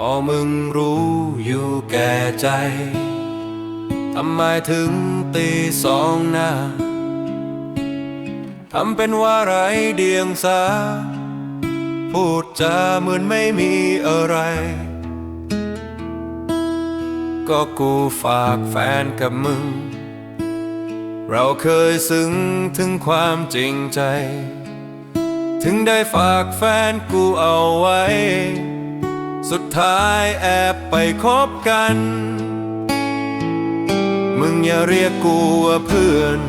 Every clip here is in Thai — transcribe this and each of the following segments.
ก็มึงรู้อยู่แก่ใจ ทำไมถึงตีสองหน้า ทำเป็นว่าไรเดียงสา พูดจาเหมือนไม่มีอะไร ก็กูฝากแฟนกับมึง เราเคยซึ้งถึงความจริงใจ ถึงได้ฝากแฟนกูเอาไว้ สุดท้ายแอบไปคบกัน มึงอย่าเรียกกูว่าเพื่อน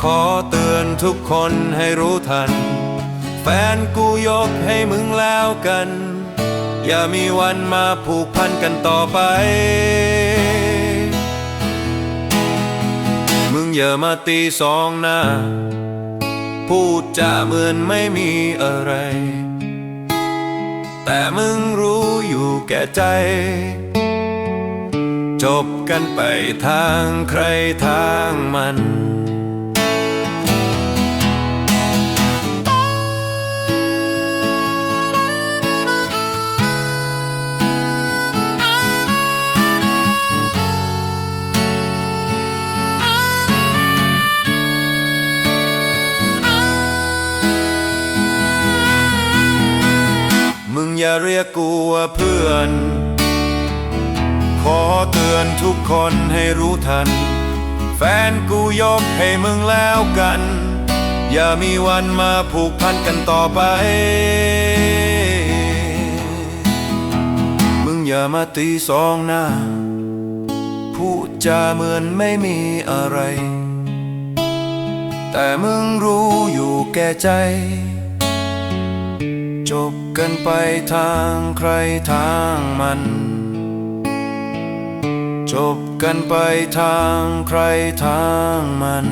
ขอเตือนทุกคนให้รู้ทัน แฟนกูยกให้มึงแล้วกัน อย่ามีวันมาผูกพันกันต่อไป มึงอย่ามาตีสองหน้า พูดจาเหมือนไม่มีอะไร แต่มึงรู้อยู่แก่ใจ จบกันไปทางใครทางมัน อย่าเรียกกูว่าเพื่อน ขอเตือนทุกคนให้รู้ทัน แฟนกูยกให้มึงแล้วกัน อย่ามีวันมาผูกพันกันต่อไป มึงอย่ามาตีสองหน้าพูดจาเหมือนไม่มีอะไร แต่มึงรู้อยู่แก่ใจ จบกันไปทางใครทางมัน จบกันไปทางใครทางมัน